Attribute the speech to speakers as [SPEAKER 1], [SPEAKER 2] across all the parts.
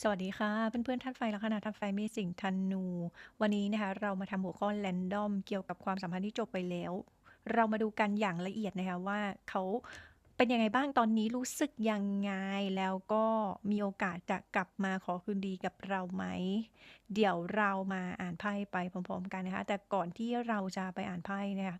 [SPEAKER 1] สวัสดีค่ะ เพื่อนๆธาตุไฟลัคนาธาตุไฟมษสิงห์ธนู วันนี้นะคะเรามาทำหัวข้อแรนดอมเกี่ยวกับความสัมพันธ์ที่จบไปแล้ว เรามาดูกันอย่างละเอียดนะคะว่าเขาเป็นยังไงบ้างตอนนี้รู้สึกยังไง แล้วก็มีโอกาสจะกลับมาขอคืนดีกับเราไหม เดี๋ยวเรามาอ่านไพ่ไปพร้อมๆกันนะคะ แต่ก่อนที่เราจะไปอ่านไพ่นะคะ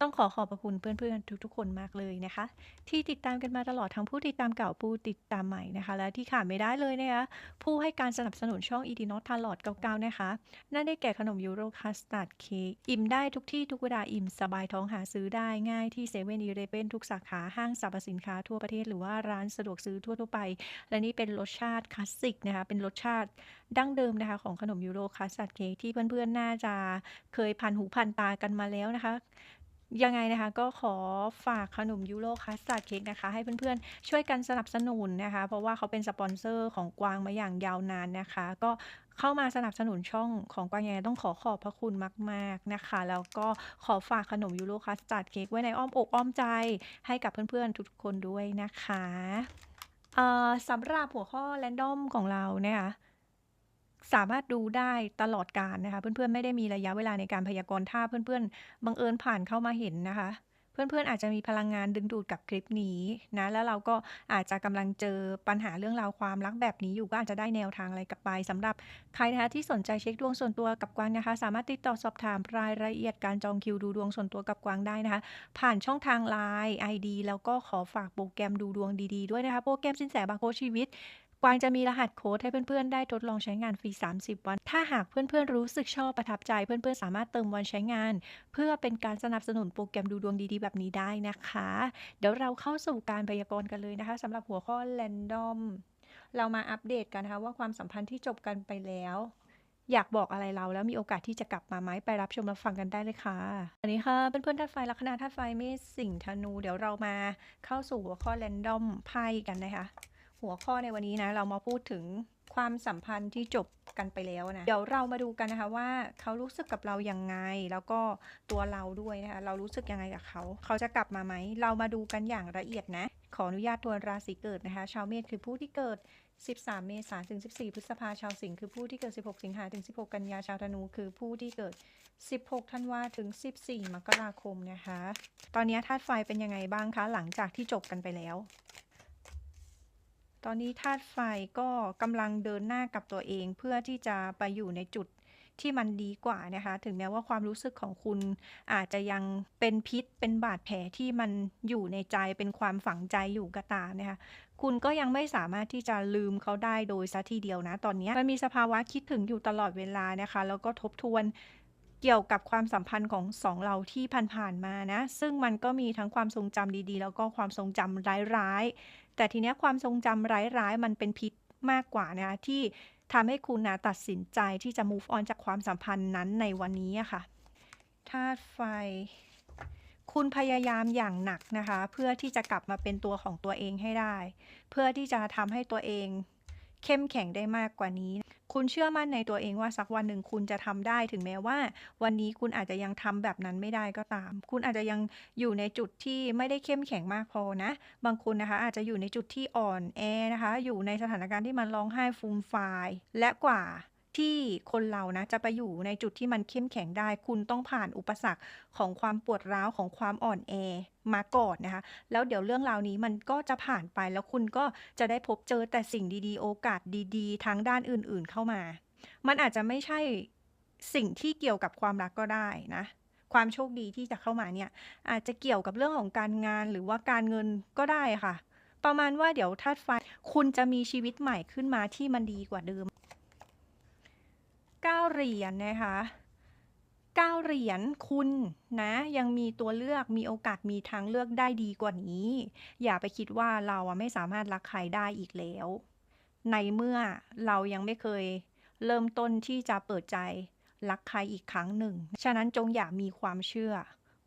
[SPEAKER 1] ต้องขอขอบพระคุณเพื่อนๆทุกๆ คนมากเลยนะคะ ที่ติดตามกันมาตลอดทั้งผู้ติดตามเก่าผู้ติดตามใหม่นะคะ และที่ขาดไม่ได้เลยนะคะผู้ให้การสนับสนุนช่องอีดีนอตทาลอดเก่าๆนะคะ นั่นได้แก่ขนมยูโรคัสตาร์ดเค้กอิ่มได้ทุกที่ทุกเวลาอิ่มสบายท้องหาซื้อได้ง่ายที่เซเว่นอีเลฟเว่นทุกสาขาห้างสรรพสินค้าทั่วประเทศหรือว่าร้านสะดวกซื้อทั่วๆไป และนี่เป็นรสชาติคลาสสิกนะคะเป็นรสชาติดั้งเดิมนะคะของขนมยูโรคัสตาร์ดเค้กที่เพื่อนๆน่าจะเคยผ่านหูผ่านตากันมาแล้วนะคะ ยังไงนะคะก็ขอฝากขนมยูโรคัสตาร์ดเค้กนะคะ ให้เพื่อนๆ ช่วยกันสนับสนุนนะคะ เพราะว่าเขาเป็นสปอนเซอร์ของกวางมาอย่างยาวนานนะคะ ก็เข้ามาสนับสนุนช่องของกวางยังไงต้องขอขอบพระคุณมาก ๆนะคะ แล้วก็ขอฝากขนมยูโรคัสตาร์ดเค้กไว้ในอ้อมอกอ้อมใจให้กับเพื่อนๆ ทุกๆคนด้วยนะคะสำหรับหัวข้อแรนดอมของเราเนี่ยค่ะ สามารถดูได้ตลอดกาลนะคะ เพื่อนๆไม่ได้มีระยะเวลาในการพยากรณ์ถ้าเพื่อนๆบังเอิญผ่านเข้ามาเห็นนะคะ เพื่อนๆอาจจะมีพลังงานดึงดูดกับคลิปนี้นะแล้วเราก็อาจจะกำลังเจอปัญหาเรื่องราวความรักแบบนี้อยู่ก็อาจจะได้แนวทางอะไรกลับไปสำหรับใครนะคะที่สนใจเช็คดวงส่วนตัวกับกวางนะคะ สามารถติดต่อสอบถามรายละเอียดการจองคิวดูดวงส่วนตัวกับกวางได้นะคะ ผ่านช่องทาง Line ID แล้วก็ขอฝากโปรแกรมดูดวงดี ๆด้วยนะคะโปรแกรมสินแสบางโคชีวิต กวางจะมีรหัสโค้ดให้เพื่อนๆ ได้ทดลองใช้งานฟรี 30 วัน ถ้าหากเพื่อนๆ รู้สึกชอบประทับใจ เพื่อนๆ สามารถเติมวันใช้งาน เพื่อเป็นการสนับสนุนโปรแกรมดูดวงดีๆ แบบนี้ได้นะคะ เดี๋ยวเราเข้าสู่การพยากรณ์กันเลยนะคะสำหรับหัวข้อ Random เรามาอัปเดตกันนะคะว่าความสัมพันธ์ที่จบกันไปแล้ว อยากบอกอะไรเราแล้วมีโอกาสที่จะกลับมาไหมไปรับชมรับฟังกันได้เลยค่ะอันนี้ค่ะเพื่อนๆธาตุไฟลัคนาธาตุไฟเมษสิงห์ธนู เดี๋ยวเรามาเข้าสู่หัวข้อ Random ไพ่กันนะคะ หัวข้อในวันนี้นะ เรามาพูดถึงความสัมพันธ์ที่จบกันไปแล้วนะ เดี๋ยวเรามาดูกันนะคะว่าเขารู้สึกกับเรายังไง แล้วก็ตัวเราด้วยนะคะ เรารู้สึกยังไงกับเขา เขาจะกลับมาไหม เรามาดูกันอย่างละเอียดนะ ขออนุญาตทวนราศีเกิดนะคะ ชาวเมษคือผู้ที่เกิด 13 เมษายนถึง 14 พฤษภาชาวสิงห์คือผู้ที่เกิด 16 สิงหาถึง 16 กันยาชาวธนูคือผู้ที่เกิด 16 ธันวาถึง 14 มกราคมนะคะ ตอนนี้ธาตุไฟเป็นยังไงบ้างคะ หลังจากที่จบกันไปแล้ว อนนี้ธาตุไฟก็กำลังเดินหน้ากับตัวเอง เพื่อที่จะไปอยู่ในจุดที่มันดีกว่านะคะ ถึงแม้ว่าความรู้สึกของคุณอาจจะยังเป็นพิษเป็นบาดแผลที่มันอยู่ในใจเป็นความฝังใจอยู่ก็ตามนะคะ คุณก็ยังไม่สามารถที่จะลืมเขาได้โดยซะทีเดียวนะ ตอนนี้มันมีสภาวะคิดถึงอยู่ตลอดเวลานะคะ แล้วก็ทบทวน เกี่ยวกับความสัมพันธ์ของสองเราที่ผ่านๆมานะ ซึ่งมันก็มีทั้งความทรงจำดีๆ แล้วก็ความทรงจำร้ายๆ แต่ทีเนี้ยความทรงจำร้ายๆ มันเป็นพิษมากกว่านะที่ทำให้คุณนะตัดสินใจที่จะ move on จากความสัมพันธ์นั้นในวันนี้อะค่ะธาตุไฟ คุณพยายามอย่างหนักนะคะ เพื่อที่จะกลับมาเป็นตัวของตัวเองให้ได้ เพื่อที่จะทำให้ตัวเอง เข้มแข็งได้มากกว่านี้ คุณเชื่อมั่นในตัวเองว่าสักวันหนึ่งคุณจะทำได้ถึงแม้ว่า วันนี้คุณอาจจะยังทำแบบนั้นไม่ได้ก็ตาม คุณอาจจะยังอยู่ในจุดที่ไม่ได้เข้มแข็งมากพอนะ บางคนนะคะ อาจจะอยู่ในจุดที่อ่อนแอนะคะ อยู่ในสถานการณ์ที่มันร้องไห้ฟูมฟายและกว่า ที่คนเรานะจะไปอยู่ในจุดที่มันเข้มแข็งได้ คุณต้องผ่านอุปสรรคของความปวดร้าวของความอ่อนแอมาก่อนนะคะ แล้วเดี๋ยวเรื่องราวนี้มันก็จะผ่านไปแล้วคุณก็จะได้พบเจอแต่สิ่งดีๆ โอกาสดีๆ ทางด้านอื่นๆเข้ามา มันอาจจะไม่ใช่สิ่งที่เกี่ยวกับความรักก็ได้นะ ความโชคดีที่จะเข้ามาเนี่ยอาจจะเกี่ยวกับเรื่องของการงานหรือว่าการเงินก็ได้ค่ะ ประมาณว่าเดี๋ยวธาตุไฟคุณจะมีชีวิตใหม่ขึ้นมาที่มันดีกว่าเดิม เก้าเหรียญนะคะเก้าเหรียญคุณนะ ยังมีตัวเลือกมีโอกาสมีทางเลือกได้ดีกว่านี้ อย่าไปคิดว่าเราไม่สามารถรักใครได้อีกแล้ว ในเมื่อเรายังไม่เคยเริ่มต้นที่จะเปิดใจรักใครอีกครั้งหนึ่ง ฉะนั้นจงอย่ามีความเชื่อ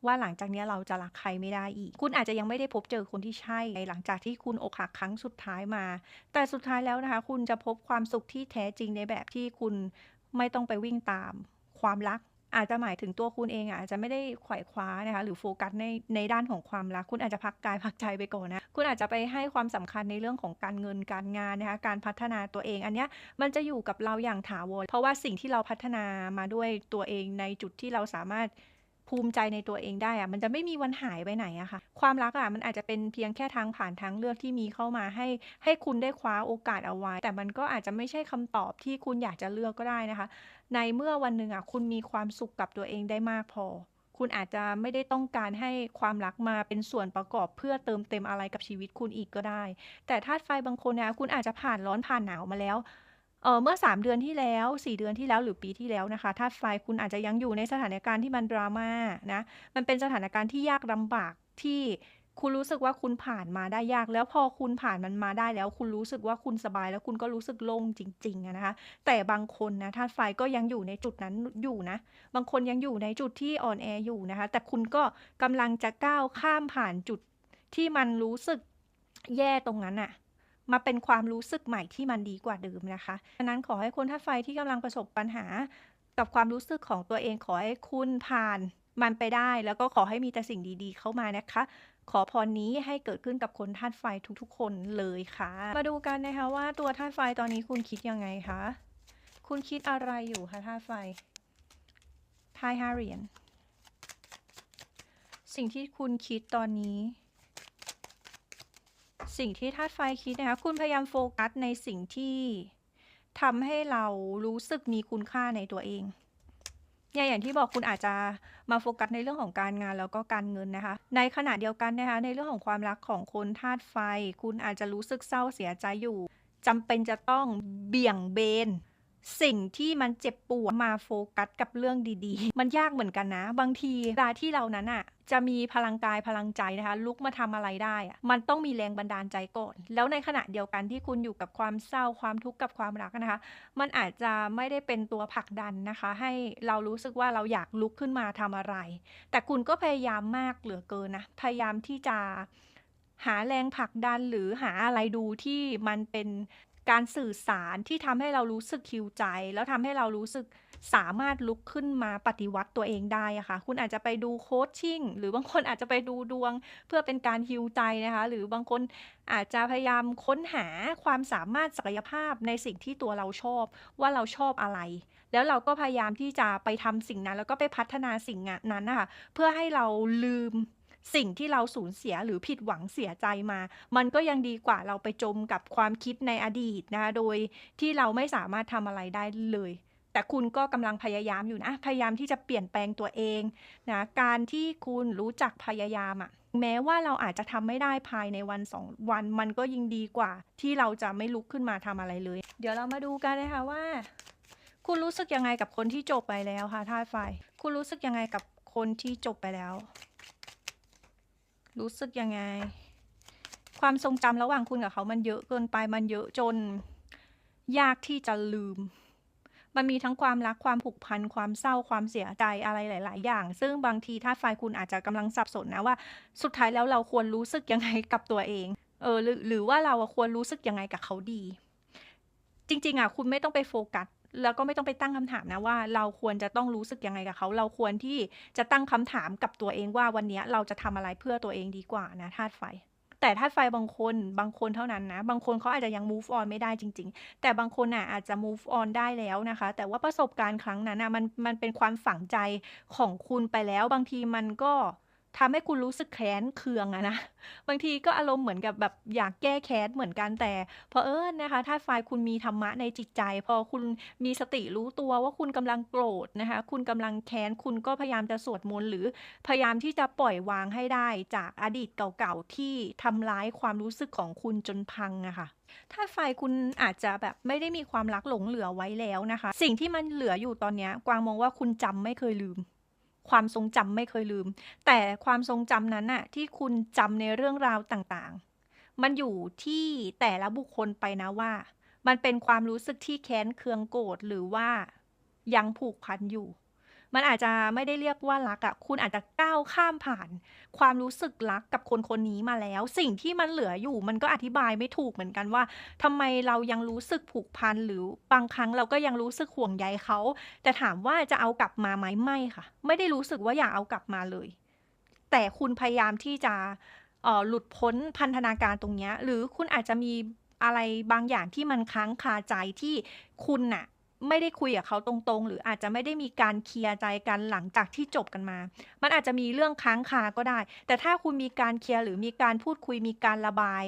[SPEAKER 1] ว่าหลังจากนี้เราจะรักใครไม่ได้อีก คุณอาจจะยังไม่ได้พบเจอคนที่ใช่ หลังจากที่คุณอกหักครั้งสุดท้ายมา แต่สุดท้ายแล้วนะคะ คุณจะพบความสุขที่แท้จริงในแบบที่คุณ ไม่ต้องไปวิ่งตามความรัก อาจจะหมายถึงตัวคุณเองอาจจะไม่ได้ไขว่คว้านะคะหรือโฟกัสในในด้านของความรัก คุณอาจจะพักกายพักใจไปก่อนนะคุณอาจจะไปให้ความสำคัญในเรื่องของการเงินการงานนะคะการพัฒนาตัวเอง อันเนี้ยมันจะอยู่กับเราอย่างถาวรเพราะว่าสิ่งที่เราพัฒนามาด้วยตัวเองในจุดที่เราสามารถ ภูมิใจในตัวเองได้อะมันจะไม่มีวันหายไปไหนอะค่ะ ความรักอะมันอาจจะเป็นเพียงแค่ทางผ่านทางเลือกที่มีเข้ามาให้ ให้คุณได้คว้าโอกาสเอาไว้ แต่มันก็อาจจะไม่ใช่คำตอบที่คุณอยากจะเลือกก็ได้นะคะ ในเมื่อวันหนึ่งอะคุณมีความสุขกับตัวเองได้มากพอ คุณอาจจะไม่ได้ต้องการให้ความรักมาเป็นส่วนประกอบเพื่อเติมเต็มอะไรกับชีวิตคุณอีกก็ได้ แต่ธาตุไฟบางคนนะคะคุณอาจจะผ่านร้อนผ่านหนาวมาแล้ว เอ่อเมื่อ 3 เดือนที่แล้ว 4 เดือนที่แล้วหรือปีที่แล้วนะคะธาตุไฟคุณอาจจะยังอยู่ในสถานการณ์ที่มัน drama นะ มันเป็นสถานการณ์ที่ยากลำบากที่คุณรู้สึกว่าคุณผ่านมาได้ยาก แล้วพอคุณผ่านมันมาได้แล้ว คุณรู้สึกว่าคุณสบายแล้วคุณก็รู้สึกโล่งจริงๆอะนะคะ แต่บางคนนะธาตุไฟก็ยังอยู่ในจุดนั้นอยู่นะ บางคนยังอยู่ในจุดที่อ่อนแออยู่นะคะ แต่คุณก็กำลังจะก้าวข้ามผ่านจุดที่มันรู้สึกแย่ตรงนั้นน่ะ มาเป็นความรู้สึกใหม่ที่มันดีกว่าเดิมนะคะดังนั้นขอให้คนธาไฟที่กำลังประสบปัญหา กับความรู้สึกของตัวเองขอให้คุณผ่านมันไปได้ แล้วก็ขอให้มีแต่สิ่งดีๆ เข้ามานะคะ ขอพรนี้ให้เกิดขึ้นกับคนธาตุไฟทุกๆ คนเลยค่ะ มาดูกันนะคะว่าตัวธาตุไฟตอนนี้คุณคิดยังไงคะ คุณคิดอะไรอยู่คะธาตุไฟไพ่5เหรียญสิ่งที่คุณคิดตอนนี้ สิ่งที่ธาตุไฟคิดนะคะ คุณพยายามโฟกัสในสิ่งที่ทำให้เรารู้สึกมีคุณค่าในตัวเองเนี่ยอย่างที่บอกคุณอาจจะมาโฟกัสในเรื่องของการงานแล้วก็การเงินนะคะ ในขณะเดียวกันนะคะในเรื่องของความรักของคนธาตุไฟ คุณอาจจะรู้สึกเศร้าเสียใจอยู่จำเป็นจะต้องเบี่ยงเบน สิ่งที่มันเจ็บปวดมาโฟกัสกับเรื่องดีๆ มันยากเหมือนกันนะ บางทีเวลาที่เรานั้นอะจะมีพลังกายพลังใจนะคะ ลุกมาทำอะไรได้อะมันต้องมีแรงบันดาลใจก่อน แล้วในขณะเดียวกันที่คุณอยู่กับความเศร้าความทุกข์กับความรักนะคะ มันอาจจะไม่ได้เป็นตัวผลักดันนะคะ ให้เรารู้สึกว่าเราอยากลุกขึ้นมาทำอะไร แต่คุณก็พยายามมากเหลือเกินนะพยายามที่จะหาแรงผลักดันหรือหาอะไรดูที่มันเป็น การสื่อสารที่ทำให้เรารู้สึก heal ใจ แล้วทำให้เรารู้สึกสามารถลุกขึ้นมาปฏิวัติตัวเองได้อะค่ะ คุณอาจจะไปดูโคชชิ่ง หรือบางคนอาจจะไปดูดวง เพื่อเป็นการ heal ใจนะคะ หรือบางคนอาจจะพยายามค้นหาความสามารถศักยภาพในสิ่งที่ตัวเราชอบ ว่าเราชอบอะไร แล้วเราก็พยายามที่จะไปทำสิ่งนั้น แล้วก็ไปพัฒนาสิ่งนั้นนะคะเพื่อให้เราลืม สิ่งที่เราสูญเสียหรือผิดหวังเสียใจมา มันก็ยังดีกว่าเราไปจมกับความคิดในอดีตนะคะโดยที่เราไม่สามารถทำอะไรได้เลยแต่คุณก็กำลังพยายามอยู่นะ พยายามที่จะเปลี่ยนแปลงตัวเองนะ การที่คุณรู้จักพยายามอะแม้ว่าเราอาจจะทำไม่ได้ภายในวัน2วัน มันก็ยิ่งดีกว่า ที่เราจะไม่ลุกขึ้นมาทำอะไรเลย เดี๋ยวเรามาดูกันนะคะว่า คุณรู้สึกยังไงกับคนที่จบไปแล้วคะธาตุไฟ คุณรู้สึกยังไงกับคนที่จบไปแล้ว รู้สึกยังไง ความทรงจำระหว่างคุณกับเขามันเยอะเกินไปมันเยอะจน ยากที่จะลืม มันมีทั้งความรักความผูกพันความเศร้าความเสียใจอะไรหลาย ๆ อย่าง ซึ่งบางทีธาตุไฟคุณอาจจะกำลังสับสนนะว่า สุดท้ายแล้วเราควรรู้สึกยังไงกับตัวเอง เออหรือหรือว่าเราควรรู้สึกยังไงกับเขาดี จริง ๆอะคุณไม่ต้องไปโฟกัส แล้วก็ไม่ต้องไปตั้งคำถามนะว่า เราควรจะต้องรู้สึกยังไงกับเขา เราควรที่จะตั้งคำถามกับตัวเองว่าวันนี้เราจะทำอะไรเพื่อตัวเองดีกว่านะธาตุไฟ แต่ธาตุไฟบางคนบางคนเท่านั้นนะ บางคนเขาอาจจะยัง move on ไม่ได้จริง ๆ แต่บางคนน่ะอาจจะ move on ได้แล้วนะคะ แต่ว่าประสบการณ์ครั้งนั้นน่ะมันมันเป็นความฝังใจของคุณไปแล้ว บางทีมันก็ ทำให้คุณรู้สึกแค้นเคืองอะนะ บางทีก็อารมณ์เหมือนกับแบบอยากแก้แค้นเหมือนกันแต่เผอิญนะคะธาตุไฟคุณมีธรรมะในจิตใจ พอคุณมีสติรู้ตัวว่าคุณกำลังโกรธนะคะ คุณกำลังแค้นคุณก็พยายามจะสวดมนต์หรือพยายามที่จะปล่อยวางให้ได้จากอดีตเก่าๆที่ทำร้ายความรู้สึกของคุณจนพังอะค่ะธาตุไฟคุณอาจจะแบบไม่ได้มีความรักหลงเหลือไว้แล้วนะคะ สิ่งที่มันเหลืออยู่ตอนนี้กวางมองว่าคุณจำไม่เคยลืม ความทรงจำไม่เคยลืม แต่ความทรงจำนั้นน่ะที่คุณจำในเรื่องราวต่างๆ มันอยู่ที่แต่ละบุคคลไปนะว่า มันเป็นความรู้สึกที่แค้นเคืองโกรธหรือว่ายังผูกพันอยู่ มันอาจจะไม่ได้เรียกว่ารักอะคุณอาจจะก้าวข้ามผ่าน ความรู้สึกรักกับคนคนนี้มาแล้ว สิ่งที่มันเหลืออยู่มันก็อธิบายไม่ถูกเหมือนกันว่าทำไมเรายังรู้สึกผูกพันหรือบางครั้งเราก็ยังรู้สึกห่วงใยเขา แต่ถามว่าจะเอากลับมาไหมไม่ค่ะ ไม่ได้รู้สึกว่าอยากเอากลับมาเลย แต่คุณพยายามที่จะออหลุดพ้นพันธนาการตรงนี้หรือคุณอาจจะมีอะไรบางอย่างที่มันค้างคาใจที่คุณน่ะ ไม่ได้คุยกับเขาตรงๆ หรืออาจจะไม่ได้มีการเคลียร์ใจกันหลังจากที่จบกันมา มันอาจจะมีเรื่องค้างคาก็ได้ แต่ถ้าคุณมีการเคลียร์หรือมีการพูดคุยมีการระบาย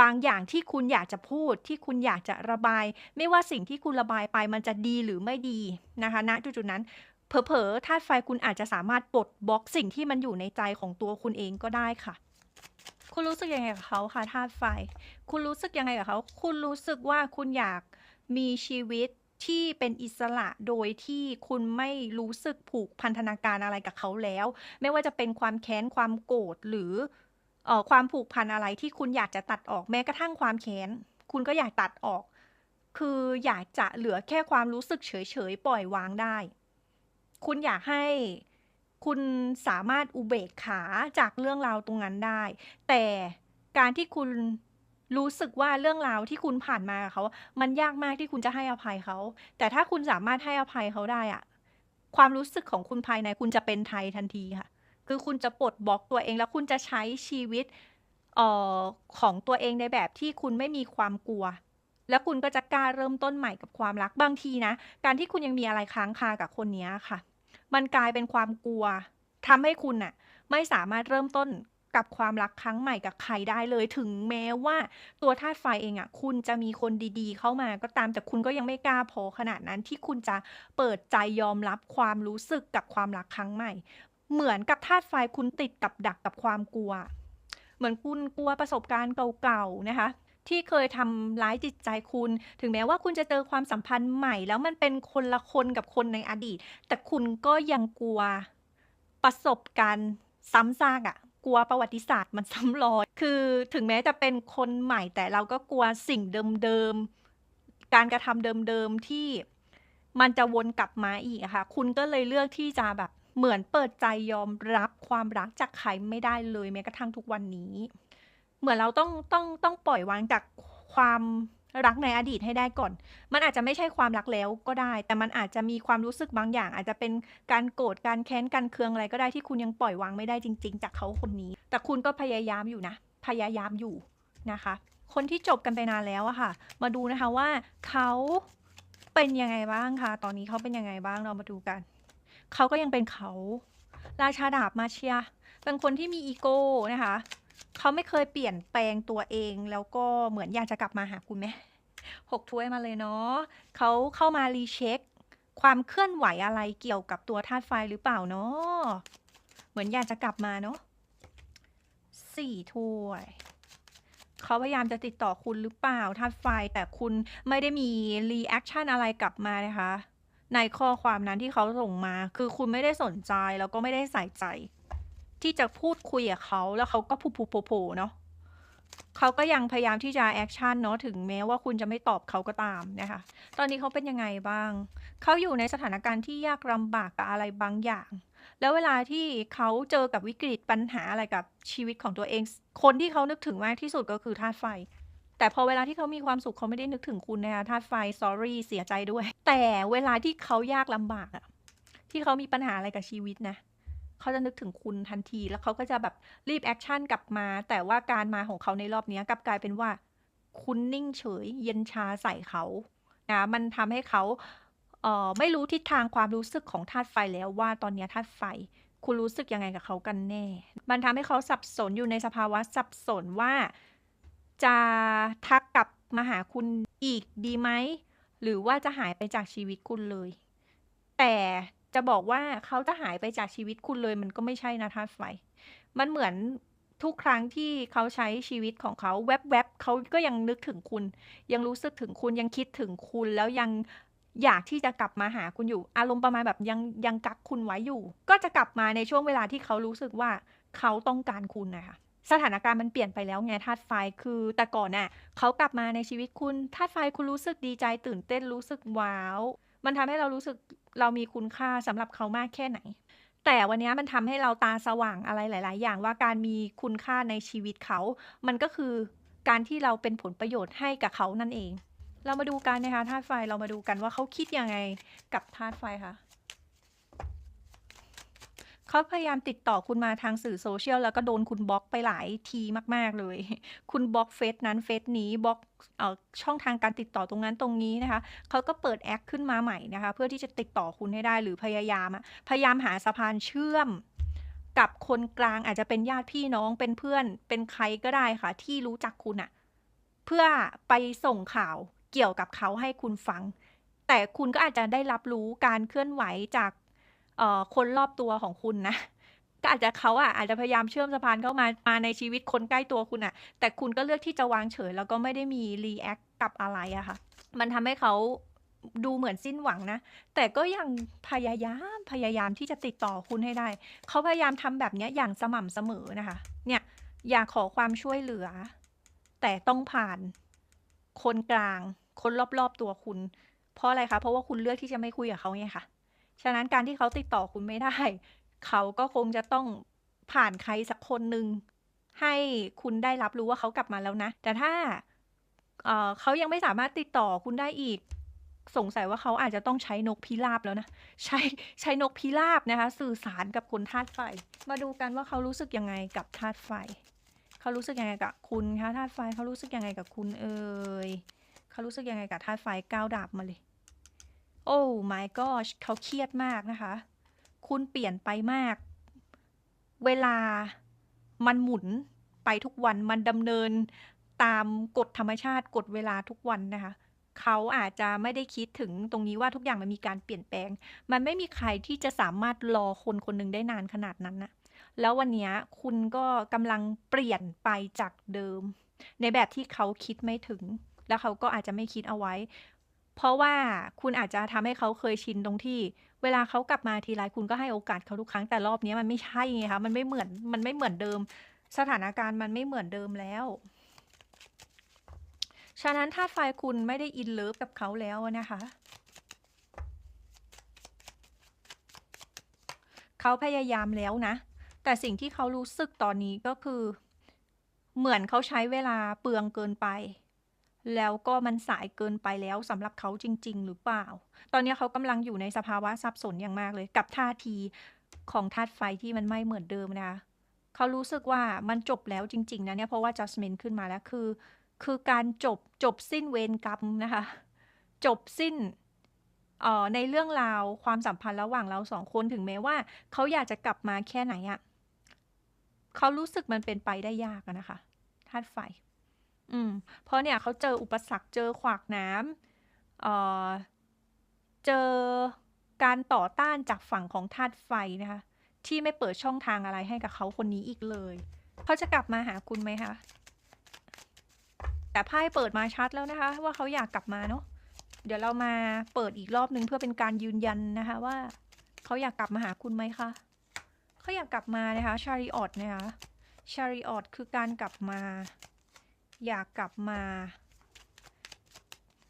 [SPEAKER 1] บางอย่างที่คุณอยากจะพูดที่คุณอยากจะระบาย ไม่ว่าสิ่งที่คุณระบายไปมันจะดีหรือไม่ดีนะคะณจุดๆนั้นเผลอๆธาตุไฟคุณอาจจะสามารถปลดบล็อกสิ่งที่มันอยู่ในใจของตัวคุณเองก็ได้ค่ะ คุณรู้สึกยังไงกับเขาคะธาตุไฟ คุณรู้สึกยังไงกับเขา คุณรู้สึกว่าคุณอยากมีชีวิต ที่เป็นอิสระโดยที่คุณไม่รู้สึกผูกพันธนาการอะไรกับเขาแล้ว ไม่ว่าจะเป็นความแค้นความโกรธหรือเอ่อความผูกพันอะไรที่คุณอยากจะตัดออกแม้กระทั่งความแค้น คุณก็อยากตัดออก คืออยากจะเหลือแค่ความรู้สึกเฉยๆปล่อยวางได้ คุณอยากให้คุณสามารถอุเบกขาจากเรื่องราวตรงนั้นได้ แต่การที่คุณ รู้สึกว่าเรื่องราวที่คุณผ่านมากับเขา มันยากมากที่คุณจะให้อภัยเขา แต่ถ้าคุณสามารถให้อภัยเขาได้อะความรู้สึกของคุณภายในคุณจะเป็นไทยทันทีค่ะ คือคุณจะปลดบล็อกตัวเองแล้วคุณจะใช้ชีวิตออของตัวเองในแบบที่คุณไม่มีความกลัว แล้วคุณก็จะกล้าเริ่มต้นใหม่กับความรักบางทีนะ การที่คุณยังมีอะไรค้างคากับคนนี้ค่ะ มันกลายเป็นความกลัวทำให้คุณน่ะ ไม่สามารถเริ่มต้น กับความรักครั้งใหม่กับใครได้เลย ถึงแม้ว่าตัวธาตุไฟเองอะคุณจะมีคนดีๆ เข้ามาก็ตามแต่คุณก็ยังไม่กล้าพอขนาดนั้นที่คุณจะเปิดใจยอมรับความรู้สึกกับความรักครั้งใหม่ เหมือนกับธาตุไฟคุณติดกับดักกับความกลัว เหมือนคุณกลัวประสบการณ์เก่าๆนะคะที่เคยทำร้ายจิตใจคุณ ถึงแม้ว่าคุณจะเจอความสัมพันธ์ใหม่ แล้วมันเป็นคนละคนกับคนในอดีต แต่คุณก็ยังกลัวประสบการณ์ซ้ำซากอะ กลัวประวัติศาสตร์มันซ้ำรอย คือถึงแม้จะเป็นคนใหม่แต่เราก็กลัวสิ่งเดิมๆ การกระทำเดิมๆ ที่มันจะวนกลับมาอีกค่ะ คุณก็เลยเลือกที่จะแบบเหมือนเปิดใจยอมรับความรักจากใครไม่ได้เลยแม้กระทั่งทุกวันนี้ เหมือนเราต้องต้องต้องปล่อยวางจากความ รักในอดีตให้ได้ก่อน มันอาจจะไม่ใช่ความรักแล้วก็ได้ แต่มันอาจจะมีความรู้สึกบางอย่าง อาจจะเป็นการโกรธการแค้นการเคืองอะไรก็ได้ที่คุณยังปล่อยวางไม่ได้จริง ๆ จากเขาคนนี้ แต่คุณก็พยายามอยู่นะ พยายามอยู่นะคะ คนที่จบกันไปนานแล้วอะค่ะ มาดูนะคะว่าเขาเป็นยังไงบ้างคะตอนนี้เขาเป็นยังไงบ้างเรามาดูกันเขาก็ยังเป็นเขา ราชาดาบมาเชียเป็นคนที่มีอีโก้นะคะ เขาไม่เคยเปลี่ยนแปลงตัวเอง แล้วก็เหมือนอยากจะกลับมาหาคุณไหม6ถ้วยมาเลยเนาะเขาเข้ามา recheck ความเคลื่อนไหวอะไรเกี่ยวกับตัวธาตุไฟหรือเปล่าเนาะเหมือนอยากจะกลับมาเนาะ4ถ้วยเขาพยายามจะติดต่อคุณหรือเปล่าธาตุไฟแต่คุณไม่ได้มีรีแอกชันอะไรกลับมานะคะในข้อความนั้นที่เขาส่งมา คือคุณไม่ได้สนใจแล้วก็ไม่ได้ใส่ใจ ที่จะพูดคุยกับเขาแล้วเขาก็พุๆโผเนาะเขาก็ยังพยายามที่จะแอกชันเนาะถึงแม้ว่าคุณจะไม่ตอบเขาก็ตามนะคะตอนนี้เขาเป็นยังไงบ้าง เขาอยู่ในสถานการณ์ที่ยากลำบากกับอะไรบางอย่าง แล้วเวลาที่เขาเจอกับวิกฤตปัญหาอะไรกับชีวิตของตัวเอง คนที่เขานึกถึงมากที่สุดก็คือธาตุไฟ แต่พอเวลาที่เขามีความสุขเขาไม่ได้นึกถึงคุณนะคะธาตุไฟ sorry เสียใจด้วย แต่เวลาที่เขายากลำบากอะที่เขามีปัญหาอะไรกับชีวิตนะ เขาจะนึกถึงคุณทันที แล้วเขาก็จะแบบรีบแอกชันกลับมา แต่ว่าการมาของเขาในรอบนี้กลับกลายเป็นว่า คุณนิ่งเฉย เย็นชาใส่เขานะมันทำให้เขาเอ่อไม่รู้ทิศทางความรู้สึกของธาตุไฟแล้วว่าตอนนี้ธาตุไฟ คุณรู้สึกยังไงกับเขากันแน่ มันทำให้เขาสับสนอยู่ในสภาวะสับสนว่า จะทักกลับมาหาคุณอีกดีไหมหรือว่าจะหายไปจากชีวิตคุณเลย แต่ จะบอกว่าเขาจะหายไปจากชีวิตคุณเลย มันก็ไม่ใช่นะธาตุไฟ มันเหมือนทุกครั้งที่เขาใช้ชีวิตของเขาแวบๆเขาก็ยังนึกถึงคุณ ยังรู้สึกถึงคุณยังคิดถึงคุณแล้วยังอยากที่จะกลับมาหาคุณอยู่ อารมณ์ประมาณแบบยังยังกักคุณไว้อยู่ ก็จะกลับมาในช่วงเวลาที่เขารู้สึกว่าเขาต้องการคุณนะคะสถานการณ์มันเปลี่ยนไปแล้วไงธาตุไฟคือแต่ก่อนน่ะเขากลับมาในชีวิตคุณธาตุไฟคุณรู้สึกดีใจตื่นเต้นรู้สึกว้าว มันทำให้เรารู้สึกเรามีคุณค่าสำหรับเขามากแค่ไหน แต่วันนี้มันทำให้เราตาสว่างอะไรหลาย ๆ อย่างว่าการมีคุณค่าในชีวิตเขา มันก็คือการที่เราเป็นผลประโยชน์ให้กับเขานั่นเอง เรามาดูกันนะคะธาตุไฟเรามาดูกันว่าเขาคิดยังไงกับธาตุไฟคะ เขาพยายามติดต่อคุณมาทางสื่อโซเชียลแล้วก็โดนคุณบล็อกไปหลายทีมาก ๆ เลย คุณบล็อกเฟซนั้นเฟซนี้บล็อกเอ่อช่องทางการติดต่อตรงนั้นตรงนี้นะคะเขาก็เปิดแอคขึ้นมาใหม่นะคะ เพื่อที่จะติดต่อคุณให้ได้หรือพยายามพยายามหาสะพานเชื่อมกับคนกลางอาจจะเป็นญาติพี่น้องเป็นเพื่อนเป็นใครก็ได้ค่ะ ที่รู้จักคุณอะเพื่อไปส่งข่าวเกี่ยวกับเขาให้คุณฟัง แต่คุณก็อาจจะได้รับรู้การเคลื่อนไหวจาก เอ่อคนรอบตัวของคุณนะ ก็อาจจะเขาอะอาจจะพยายามเชื่อมสะพานเข้ามามาในชีวิตคนใกล้ตัวคุณอะแต่คุณก็เลือกที่จะวางเฉย แล้วก็ไม่ได้มีรีแอคกับอะไรอะค่ะ มันทำให้เขาดูเหมือนสิ้นหวังนะ แต่ก็ยังพยายามพยายามที่จะติดต่อคุณให้ได้ เขาพยายามทำแบบเนี้ยอย่างสม่ำเสมอนะคะ เนี่ยอยากขอความช่วยเหลือ แต่ต้องผ่านคนกลาง คนรอบๆตัวคุณ เพราะอะไรคะ เพราะว่าคุณเลือกที่จะไม่คุยกับเขาไงค่ะ ฉะนั้นการที่เขาติดต่อคุณไม่ได้ เขาก็คงจะต้องผ่านใครสักคนหนึ่งให้คุณได้รับรู้ว่าเขากลับมาแล้วนะ แต่ถ้าเเขายังไม่สามารถติดต่อคุณได้อีก สงสัยว่าเขาอาจจะต้องใช้นกพิราบแล้วนะ ใช้ใช้นกพิราบนะคะ สื่อสารกับคนธาตุไฟ มาดูกันว่าเขารู้สึกยังไงกับธาตุไฟ เขารู้สึกยังไงกับคุณคะธาตุไฟเขารู้สึกยังไงกับคุณเอ่ยเขารู้สึกยังไงกับธาตุไฟก้าวดาบมาเลย โอ้ my gosh เขาเครียดมากนะคะ คุณเปลี่ยนไปมาก เวลามันหมุนไปทุกวันมันดำเนินตามกฎธรรมชาติกฎเวลาทุกวันนะคะ เขาอาจจะไม่ได้คิดถึงตรงนี้ว่าทุกอย่างมันมีการเปลี่ยนแปลง มันไม่มีใครที่จะสามารถรอคนคนหนึ่งได้นานขนาดนั้นนะแล้ววันนี้คุณก็กำลังเปลี่ยนไปจากเดิม ในแบบที่เขาคิดไม่ถึง แล้วเขาก็อาจจะไม่คิดเอาไว้ เพราะว่าคุณอาจจะทำให้เขาเคยชินตรงที่ เวลาเขากลับมาทีไรคุณก็ให้โอกาสเขาทุกครั้งแต่รอบนี้มันไม่ใช่ไงคะมันไม่เหมือนมันไม่เหมือนเดิม สถานการณ์มันไม่เหมือนเดิมแล้ว ฉะนั้นถ้าไฟคุณไม่ได้อินเลิฟกับเขาแล้วนะคะเขาพยายามแล้วนะ แต่สิ่งที่เขารู้สึกตอนนี้ก็คือ เหมือนเขาใช้เวลาเปลืองเกินไป แล้วก็มันสายเกินไปแล้วสำหรับเขาจริง ๆ หรือเปล่า ตอนนี้เขากำลังอยู่ในสภาวะสับสนอย่างมากเลย กับท่าทีของธาตุไฟที่มันไม่เหมือนเดิมนะคะเขารู้สึกว่ามันจบแล้วจริง ๆ นะเนี่ยเพราะว่า judgment ขึ้นมาแล้วคือ คือการจบจบสิ้นเวรกรรมนะคะ จบสิ้นออในเรื่องราวความสัมพันธ์ระหว่างเราสองคนถึงแม้ว่า เขาอยากจะกลับมาแค่ไหนอะเขารู้สึกมันเป็นไปได้ยากนะคะธาตุไฟ อืมเพราะเนี่ยเขาเจออุปสรรคเจอขวากน้ำเอ่อเจอการต่อต้านจากฝั่งของธาตุไฟนะคะ ที่ไม่เปิดช่องทางอะไรให้กับเขาคนนี้อีกเลยเขาจะกลับมาหาคุณไหมคะแต่ไพ่เปิดมาชัดแล้วนะคะ ว่าเขาอยากกลับมาเนาะเดี๋ยวเรามาเปิดอีกรอบนึงเพื่อเป็นการยืนยันนะคะว่าเขาอยากกลับมาหาคุณไหมคะเขาอยากกลับมานะคะชาริออตนะคะชาริออตคือการกลับมา อยากกลับมา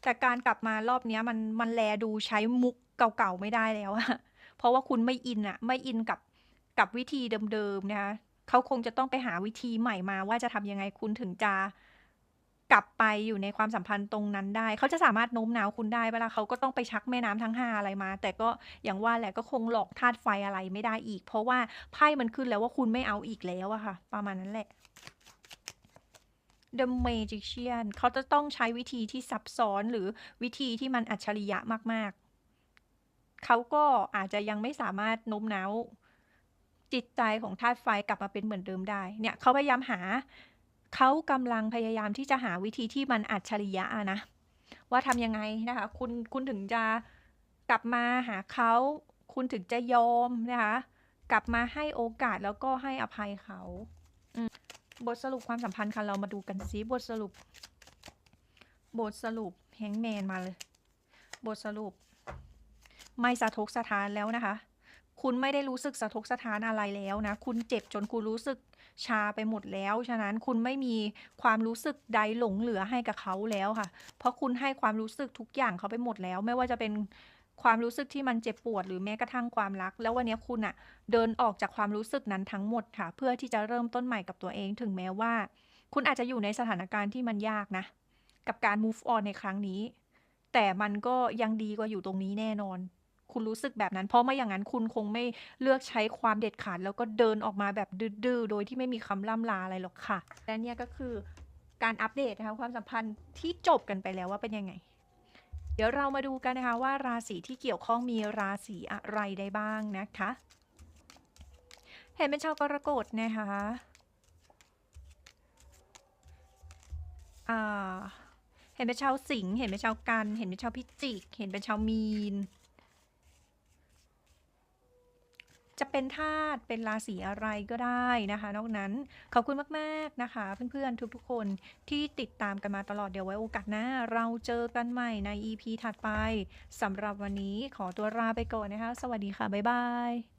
[SPEAKER 1] แต่การกลับมารอบนี้มันมันแลดูใช้มุกเก่าๆไม่ได้แล้วอะเพราะว่าคุณไม่อินอะไม่อินกับกับวิธีเดิมๆนะคะเขาคงจะต้องไปหาวิธีใหม่มา ว่าจะทำยังไงคุณถึงจะกลับไปอยู่ในความสัมพันธ์ตรงนั้นได้ เขาจะสามารถโน้มน้าวคุณได้เวลาเขาก็ต้องไปชักแม่น้ำทั้งห้าอะไรมา แต่ก็อย่างว่าแหละก็คงหลอกธาตุไฟอะไรไม่ได้อีก เพราะว่าไพ่มันขึ้นแล้วว่าคุณไม่เอาอีกแล้วอะค่ะ ประมาณนั้นแหละ The Magician เขาจะต้องใช้วิธีที่ซับซ้อนหรือวิธีที่มันอัจฉริยะมาก ๆ เขาก็อาจจะยังไม่สามารถโน้มน้าวจิตใจของธาตุไฟกลับมาเป็นเหมือนเดิมได้ เนี่ยเขาพยายามหา เขากำลังพยายามที่จะหาวิธีที่มันอัจฉริยะนะ ว่าทำยังไงนะคะ คุณคุณถึงจะกลับมาหาเขา คุณถึงจะยอมนะคะ กลับมาให้โอกาสแล้วก็ให้อภัยเขา อืม บทสรุปความสัมพันธ์ค่ะเรามาดูกันซิบทสรุป บทสรุปแฮงแมนมาเลย บทสรุป ไม่สะทกสะท้านแล้วนะคะ คุณไม่ได้รู้สึกสะทกสะท้านอะไรแล้วนะ คุณเจ็บจนคุณรู้สึกชาไปหมดแล้ว ฉะนั้นคุณไม่มีความรู้สึกใดหลงเหลือให้กับเขาแล้วค่ะ เพราะคุณให้ความรู้สึกทุกอย่างเขาไปหมดแล้ว ไม่ว่าจะเป็น ความรู้สึกที่มันเจ็บปวด หรือแม้กระทั่งความรัก แล้ววันนี้คุณน่ะเดินออกจากความรู้สึกนั้นทั้งหมดค่ะ เพื่อที่จะเริ่มต้นใหม่กับตัวเอง ถึงแม้ว่า คุณอาจจะอยู่ในสถานการณ์ที่มันยากนะ กับการ move on ในครั้งนี้ แต่มันก็ยังดีกว่าอยู่ตรงนี้แน่นอน คุณรู้สึกแบบนั้น เพราะไม่อย่างนั้นคุณคงไม่เลือกใช้ความเด็ดขาด แล้วก็เดินออกมาแบบดื้อๆโดยที่ไม่มีคำล่ำลาอะไรหรอกค่ะและเนี่ยก็คือการอัปเดตนะคะความสัมพันธ์ที่จบกันไปแล้วว่าเป็นยังไง เดี๋ยวเรามาดูกันนะคะว่าราศีที่เกี่ยวข้องมีราศีอะไรได้บ้างนะคะ เห็นเป็นชาวกรกฎนะคะอ่าเห็นเป็นชาวสิงห์เห็นเป็นชาวกัน เห็นเป็นชาวพิจิก เห็นเป็นชาวมีน จะเป็นธาตุเป็นราศีอะไรก็ได้นะคะ นอกนั้นขอบคุณมากๆนะคะ เพื่อนๆ ทุกๆ คนที่ติดตามกันมาตลอดเดี๋ยวไว้โอกาสหน้าเราเจอกันใหม่ใน EP ถัดไปสำหรับวันนี้ขอตัวลาไปก่อนนะคะ สวัสดีค่ะ บ๊ายบาย